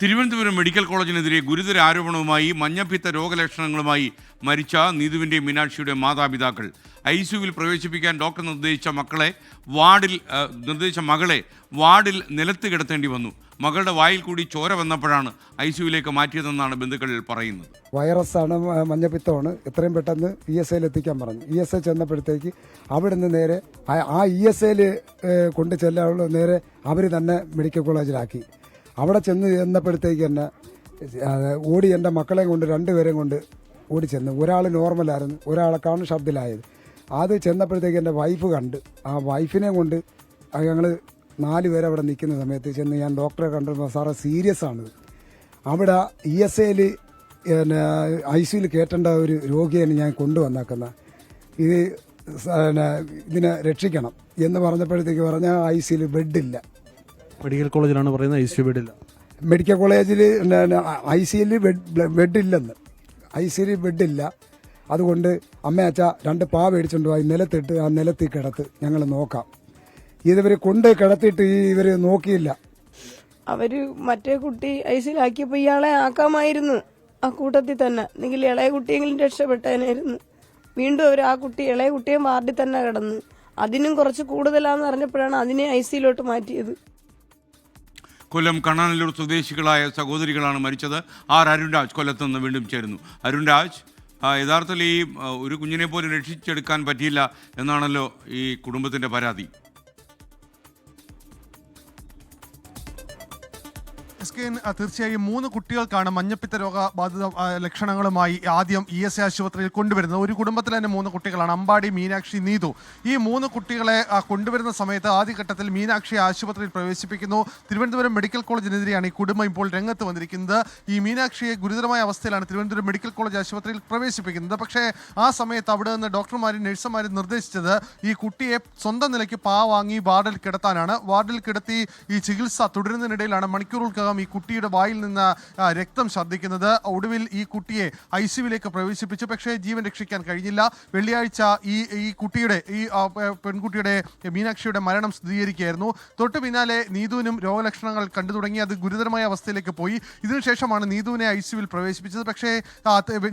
Thiruvananthapuram medical കോളേജിനെതിരെ ഗുരുതര ആരോപണവുമായി മഞ്ഞപ്പിത്ത രോഗലക്ഷണങ്ങളുമായി മരിച്ച നീതുവിന്റെ മീനാക്ഷിയുടെ മാതാപിതാക്കൾ. ഐ സിയുവിൽ പ്രവേശിപ്പിക്കാൻ ഡോക്ടർ നിർദ്ദേശിച്ച മക്കളെ വാർഡിൽ നിർദ്ദേശിച്ച മകളെ വാർഡിൽ നിലത്ത് കിടത്തേണ്ടി വന്നു. മകളുടെ വായിൽ കൂടി ചോര വന്നപ്പോഴാണ് ഐ സിയുലേക്ക് മാറ്റിയതെന്നാണ് ബന്ധുക്കൾ പറയുന്നത്. വൈറസാണ് മഞ്ഞപ്പിത്തമാണ്. എത്രയും പെട്ടെന്ന് ഇ എസ് ഐയിൽ എത്തിക്കാൻ പറഞ്ഞു. ഇ എസ് ഐ ചെന്നപ്പോഴത്തേക്ക് അവിടെ നിന്ന് നേരെ ആ ഇ എസ് ഐയിൽ കൊണ്ട് ചെല്ലാനുള്ള നേരെ അവർ തന്നെ മെഡിക്കൽ കോളേജിലാക്കി. അവിടെ ചെന്ന് ചെന്നപ്പോഴത്തേക്ക് തന്നെ ഓടി എന്റെ മക്കളെയും കൊണ്ട് രണ്ടുപേരെയും കൊണ്ട് ഓടി ചെന്ന്. ഒരാൾ നോർമലായിരുന്നു ഒരാളെക്കാണ് ഷബ്ദിലായത് അത് ചെന്നപ്പോഴത്തേക്ക് എന്റെ വൈഫ് കണ്ട്. ആ വൈഫിനെ കൊണ്ട് ഞങ്ങൾ നാല് പേരെ അവിടെ നിൽക്കുന്ന സമയത്ത് ചെന്ന് ഞാൻ ഡോക്ടറെ കണ്ടപ്പോൾ സാറേ സീരിയസ് ആണിത് അവിടെ ഇ എസ് എയിൽ പിന്നെ ഐ സിയിൽ കയറ്റേണ്ട ഒരു രോഗിയാണ് ഞാൻ കൊണ്ടുവന്നേക്കുന്നത് ഇത് പിന്നെ ഇതിനെ രക്ഷിക്കണം എന്ന് പറഞ്ഞപ്പോഴത്തേക്ക് പറഞ്ഞാൽ ഐ സിയിൽ ബെഡില്ല മെഡിക്കൽ കോളേജിലാണ് പറയുന്നത് ഐ സി ബെഡില്ല. മെഡിക്കൽ കോളേജിൽ ഐ സിയിൽ ബെഡ് ബെഡില്ലെന്ന്. ഐ സിയിൽ ബെഡില്ല. അതുകൊണ്ട് അമ്മ അച്ഛ രണ്ട് പാ മേടിച്ചുകൊണ്ട് പോയി നിലത്തിട്ട് ആ നിലത്തിൽ കിടത്ത്. ഞങ്ങൾ നോക്കാം. ഇതിവർ കൊണ്ട് കിടത്തിയിട്ട് ഈ ഇവർ നോക്കിയില്ല. അവർ മറ്റേ കുട്ടി ഐ സിയിലാക്കിയപ്പോൾ ഇയാളെ ആക്കാമായിരുന്നു. ആ കൂട്ടത്തിൽ തന്നെ. എന്നെങ്കിൽ ഇളയ കുട്ടിയെങ്കിലും രക്ഷപ്പെട്ടേനായിരുന്നു. വീണ്ടും അവർ ആ കുട്ടി ഇളയ കുട്ടിയെ വാർഡിൽ തന്നെ കിടന്ന്. അതിനും കുറച്ച് കൂടുതലാണെന്ന് അറിഞ്ഞപ്പോഴാണ് അതിനെ ഐ സിയിലോട്ട് മാറ്റിയത്. കൊല്ലം കണ്ണാനല്ലൂർ സ്വദേശികളായ സഹോദരികളാണ് മരിച്ചത്. ആർ അരുൺരാജ് കൊല്ലത്ത് നിന്ന് വീണ്ടും ചേരുന്നു. അരുൺരാജ് യഥാർത്ഥത്തിൽ ഈ ഒരു കുഞ്ഞിനെ പോലും രക്ഷിച്ചെടുക്കാൻ പറ്റിയില്ല എന്നാണല്ലോ ഈ കുടുംബത്തിന്റെ പരാതി. കെ തീർച്ചയായും മൂന്ന് കുട്ടികൾക്കാണ് മഞ്ഞപ്പിത്ത രോഗബാധിത ബാധിത ലക്ഷണങ്ങളുമായി ആദ്യം ഇ എസ് ആശുപത്രിയിൽ കൊണ്ടുവരുന്നത്. ഒരു കുടുംബത്തിൽ തന്നെ മൂന്ന് കുട്ടികളാണ്. അമ്പാടി മീനാക്ഷി നീതു. ഈ മൂന്ന് കുട്ടികളെ കൊണ്ടുവരുന്ന സമയത്ത് ആദ്യഘട്ടത്തിൽ മീനാക്ഷി ആശുപത്രിയിൽ പ്രവേശിപ്പിക്കുന്നു. തിരുവനന്തപുരം മെഡിക്കൽ കോളേജിനെതിരെയാണ് ഈ കുടുംബം ഇപ്പോൾ രംഗത്ത് വന്നിരിക്കുന്നത്. ഈ മീനാക്ഷിയെ ഗുരുതരമായ അവസ്ഥയിലാണ് തിരുവനന്തപുരം മെഡിക്കൽ കോളേജ് ആശുപത്രിയിൽ പ്രവേശിപ്പിക്കുന്നത്. പക്ഷേ ആ സമയത്ത് അവിടെ നിന്ന് ഡോക്ടർമാരും നഴ്സുമാരും നിർദ്ദേശിച്ചത് ഈ കുട്ടിയെ സ്വന്തം നിലയ്ക്ക് പാവാങ്ങി വാർഡിൽ കിടത്താനാണ്. വാർഡിൽ കിടത്തി ഈ ചികിത്സ തുടരുന്നതിനിടയിലാണ് മണിക്കൂറുകൾക്കകം ഈ കുട്ടിയുടെ വായിൽ നിന്ന് രക്തം ഛർദ്ദിക്കുന്നത്. ഒടുവിൽ ഈ കുട്ടിയെ ഐ സിയുവിലേക്ക് പ്രവേശിപ്പിച്ചു. പക്ഷേ ജീവൻ രക്ഷിക്കാൻ കഴിഞ്ഞില്ല. വെള്ളിയാഴ്ച ഈ ഈ കുട്ടിയുടെ ഈ പെൺകുട്ടിയുടെ മീനാക്ഷിയുടെ മരണം സ്ഥിരീകരിക്കുകയായിരുന്നു. തൊട്ട് പിന്നാലെ നീതുവിനും രോഗലക്ഷണങ്ങൾ കണ്ടു തുടങ്ങി. അത് ഗുരുതരമായ അവസ്ഥയിലേക്ക് പോയി. ഇതിനുശേഷമാണ് നീതുവിനെ ഐ സിയുവിൽ പ്രവേശിപ്പിച്ചത്. പക്ഷേ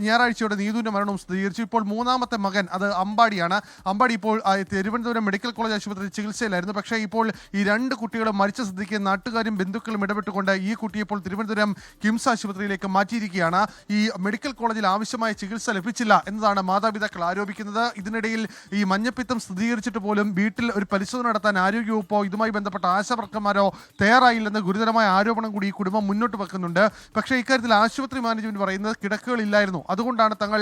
ഞായറാഴ്ചയോടെ നീതുവിന്റെ മരണവും സ്ഥിരീകരിച്ചു. ഇപ്പോൾ മൂന്നാമത്തെ മകൻ അത് അമ്പാടിയാണ്. അമ്പാടി ഇപ്പോൾ തിരുവനന്തപുരം മെഡിക്കൽ കോളേജ് ആശുപത്രിയിൽ ചികിത്സയിലായിരുന്നു. പക്ഷേ ഇപ്പോൾ ഈ രണ്ട് കുട്ടികളും മരിച്ച സ്ഥിതിക്ക് നാട്ടുകാരും ബന്ധുക്കളും ഇടപെട്ടുകൊണ്ട് ഈ കുട്ടിയെ ഇപ്പോൾ തിരുവനന്തപുരം കിംസ് ആശുപത്രിയിലേക്ക് മാറ്റിയിരിക്കുകയാണ്. ഈ മെഡിക്കൽ കോളേജിൽ ആവശ്യമായ ചികിത്സ ലഭിച്ചില്ല എന്നതാണ് മാതാപിതാക്കൾ ആരോപിക്കുന്നത്. ഇതിനിടയിൽ ഈ മഞ്ഞപ്പിത്തം സ്ഥിരീകരിച്ചിട്ട് പോലും വീട്ടിൽ ഒരു പരിശോധന നടത്താൻ ആരോഗ്യവകുപ്പോ ഇതുമായി ബന്ധപ്പെട്ട ആശാവർക്കന്മാരോ തയ്യാറായില്ലെന്ന് ഗുരുതരമായ ആരോപണം കൂടി ഈ കുടുംബം മുന്നോട്ട് വെക്കുന്നുണ്ട്. പക്ഷേ ഇക്കാര്യത്തിൽ ആശുപത്രി മാനേജ്മെന്റ് പറയുന്നത് കിടക്കുകളില്ലായിരുന്നു. അതുകൊണ്ടാണ് തങ്ങൾ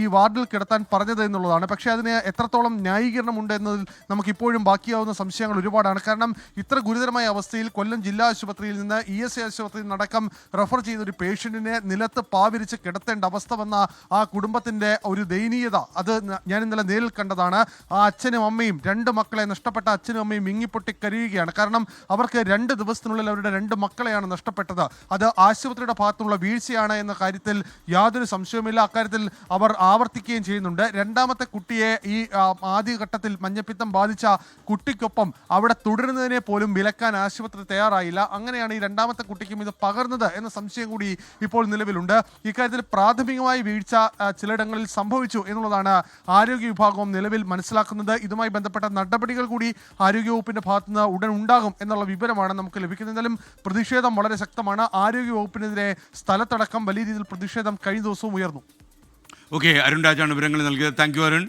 ഈ വാർഡിൽ കിടത്താൻ പറഞ്ഞത് എന്നുള്ളതാണ്. പക്ഷേ അതിന് എത്രത്തോളം ന്യായീകരണം ഉണ്ട് എന്നതിൽ നമുക്കിപ്പോഴും ബാക്കിയാവുന്ന സംശയങ്ങൾ ഒരുപാടാണ്. കാരണം ഇത്ര ഗുരുതരമായ അവസ്ഥയിൽ കൊല്ലം ജില്ലാ ആശുപത്രിയിൽ നിന്ന് ഇ എസ് ആശുപത്രിയിൽ നടക്കം റെഫർ ചെയ്ത ഒരു പേഷ്യന്റിനെ നിലത്ത് പാവിരിച്ച് കിടത്തേണ്ട അവസ്ഥ വന്ന ആ കുടുംബത്തിന്റെ ഒരു ദയനീയത. അത് ഞാൻ ഇന്നലെ നേരിൽ കണ്ടതാണ്. ആ അച്ഛനും അമ്മയും രണ്ട് മക്കളെ നഷ്ടപ്പെട്ട അച്ഛനും അമ്മയും മിങ്ങിപ്പൊട്ടി കരയുകയാണ് കാരണം അവർക്ക് രണ്ട് ദിവസത്തിനുള്ളിൽ അവരുടെ രണ്ട് മക്കളെയാണ് നഷ്ടപ്പെട്ടത്. അത് ആശുപത്രിയുടെ ഭാഗത്തുള്ള വീഴ്ചയാണ് എന്ന കാര്യത്തിൽ യാതൊരു സംശയവുമില്ല. അക്കാര്യത്തിൽ അവർ ആവർത്തിക്കുകയും ചെയ്യുന്നുണ്ട്. രണ്ടാമത്തെ കുട്ടിയെ ഈ ആദ്യഘട്ടത്തിൽ മഞ്ഞപ്പിത്തം ബാധിച്ച കുട്ടിക്കൊപ്പം അവിടെ തുടരുന്നതിനെ പോലും വിലക്കാൻ ആശുപത്രി തയ്യാറായില്ല. അങ്ങനെയാണ് ഈ രണ്ടാമത്തെ കുട്ടിക്കും ഇത് പകർന്നത് എന്ന സംശയം കൂടി ഇപ്പോൾ നിലവിലുണ്ട്. ഇക്കാര്യത്തിൽ പ്രാഥമികമായി വീഴ്ച ചിലയിടങ്ങളിൽ സംഭവിച്ചു എന്നുള്ളതാണ് ആരോഗ്യ വിഭാഗവും നിലവിൽ മനസ്സിലാക്കുന്നത്. ഇതുമായി ബന്ധപ്പെട്ട നടപടികൾ കൂടി ആരോഗ്യവകുപ്പിന്റെ ഭാഗത്തുനിന്ന് ഉടൻ ഉണ്ടാകും എന്നുള്ള വിവരമാണ് നമുക്ക് ലഭിക്കുന്നത്. പ്രതിഷേധം വളരെ ശക്തമാണ്. ആരോഗ്യവകുപ്പിനെതിരെ സ്ഥലത്തടക്കം വലിയ രീതിയിൽ പ്രതിഷേധം കഴിഞ്ഞ ദിവസവും ഉയർന്നു. ഓക്കെ അരുൺ രാജാണ് വിവരങ്ങൾ നൽകിയത്. Thank you Arun.